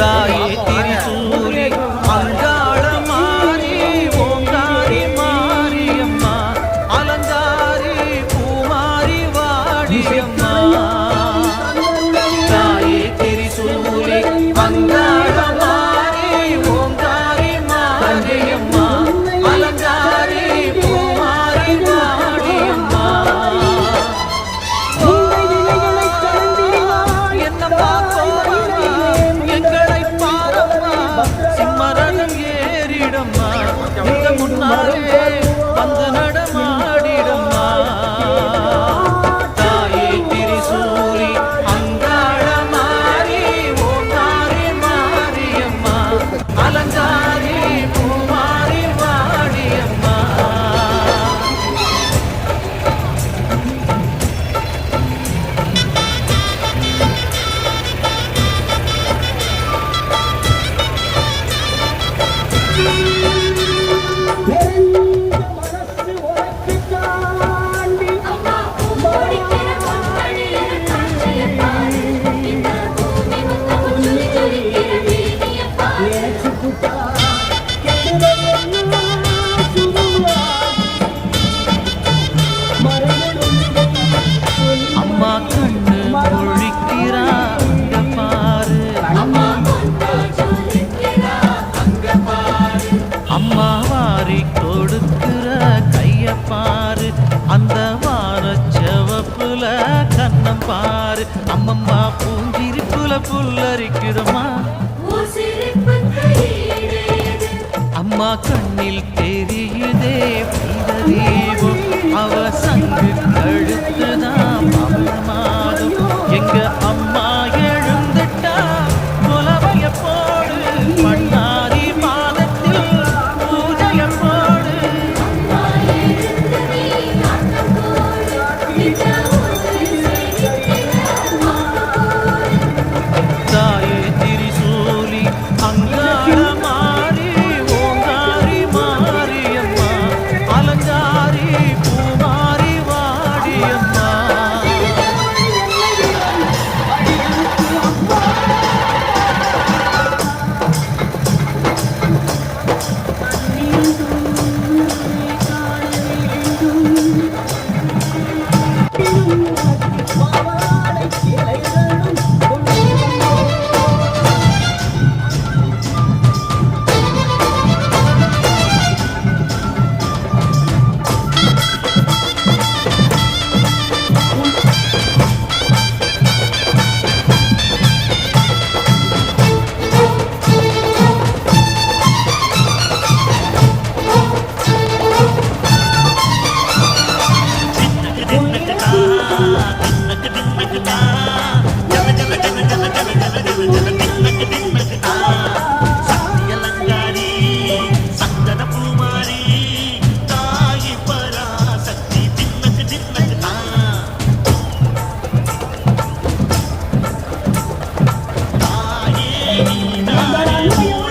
தாய். அம்மம்மா பூஞ்சிருப்புல புல்லரிக்குதம்மா. அம்மா கண்ணில் தெரியுதே புனித தீபம் அவ சங்கு கழுத்துதான் எங்க அம்மா but I know you